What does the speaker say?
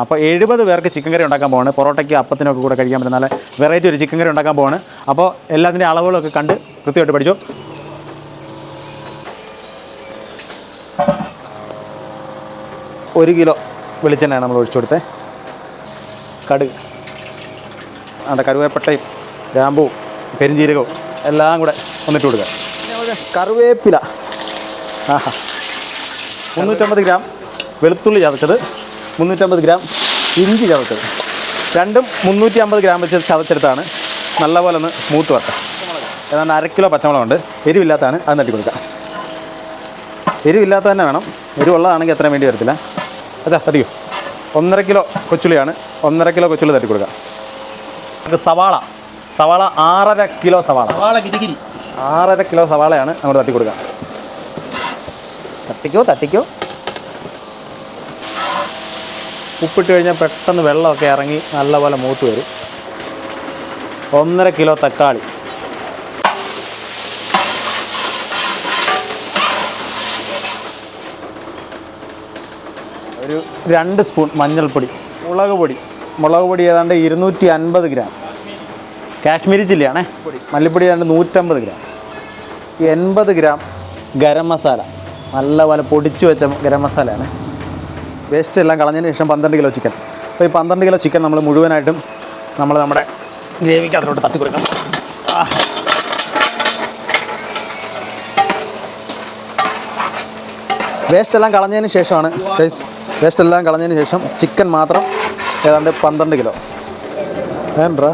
അപ്പോൾ എഴുപത് പേർക്ക് ചിക്കൻ കറി ഉണ്ടാക്കാൻ പോവാണ്. പൊറോട്ടയ്ക്ക് അപ്പത്തിനൊക്കെ കൂടെ കഴിക്കാൻ പറ്റുന്ന നല്ല വെറൈറ്റി ഒരു ചിക്കൻ കറി ഉണ്ടാക്കാൻ പോവാണ്. അപ്പോൾ എല്ലാത്തിന്റെ അളവുകളൊക്കെ കണ്ട് കൃത്യമായിട്ട് പഠിച്ചു. ഒരു കിലോ വെളിച്ചെണ്ണയാണ് നമ്മൾ ഒഴിച്ചു കൊടുത്തത് കടുക് അവിടെ കരുവേപ്പട്ടയും ഗ്രാമ്പൂ പെരിഞ്ചീരകവും എല്ലാം കൂടെ ഒന്നിട്ട് കൊടുക്കുക. കറിവേപ്പില. ആഹാ. മുന്നൂറ്റമ്പത് ഗ്രാം വെളുത്തുള്ളി ചതച്ചത്. മുന്നൂറ്റമ്പത് ഗ്രാം ഇഞ്ചി ചതച്ചത്. രണ്ടും മുന്നൂറ്റി അമ്പത് ഗ്രാം വെച്ച് ചതച്ചെടുത്താണ്. നല്ലപോലെ ഒന്ന് മൂത്ത് വരട്ടെ. ഏതാണ്ട് അര കിലോ പച്ചമുളകുണ്ട്. എരിവില്ലാത്തതാണ് അത് നട്ടി കൊടുക്കാം. എരിവില്ലാത്ത തന്നെ വേണം. എരിവുള്ളതാണെങ്കിൽ അത്രയും വേണ്ടി വരത്തില്ല. അച്ഛാ തട്ടിക്കോ. ഒന്നര കിലോ കൊച്ചുള്ളിയാണ്. ഒന്നര കിലോ കൊച്ചുള്ളി തട്ടി കൊടുക്കുക നമുക്ക് സവാള. സവാള ആറര കിലോ സവാള. സവാള ആറര കിലോ സവാളയാണ് നമ്മൾ തട്ടി കൊടുക്കുക തട്ടിക്കോ തട്ടിക്കോ. ഉപ്പിട്ട് കഴിഞ്ഞാൽ പെട്ടെന്ന് വെള്ളമൊക്കെ ഇറങ്ങി നല്ലപോലെ മൂത്ത് വരും. ഒന്നര കിലോ തക്കാളി. ഒരു രണ്ട് സ്പൂൺ മഞ്ഞൾപ്പൊടി മുളക് പൊടി. മുളക് പൊടി ഏതാണ്ട് ഇരുന്നൂറ്റി അൻപത് ഗ്രാം. കാശ്മീരി ചില്ലിയാണേ. മല്ലിപ്പൊടി ഏതാണ്ട് നൂറ്റമ്പത് ഗ്രാം. എൺപത് ഗ്രാം ഗരം മസാല. നല്ലപോലെ പൊടിച്ചു വെച്ച ഗരം മസാലയാണ്. വേസ്റ്റ് എല്ലാം കളഞ്ഞതിന് ശേഷം പന്ത്രണ്ട് കിലോ ചിക്കൻ അപ്പോൾ ഈ പന്ത്രണ്ട് കിലോ ചിക്കൻ നമ്മൾ മുഴുവനായിട്ടും നമ്മൾ നമ്മുടെ ഗ്രേവിക്ക് അതിലോട്ട് തട്ടി കൊടുക്കണം. വേസ്റ്റ് എല്ലാം കളഞ്ഞതിന് ശേഷമാണ് വേസ്റ്റ് എല്ലാം കളഞ്ഞതിന് ശേഷം ചിക്കൻ മാത്രം ഏതാണ്ട് പന്ത്രണ്ട് കിലോ വേണ്ടാ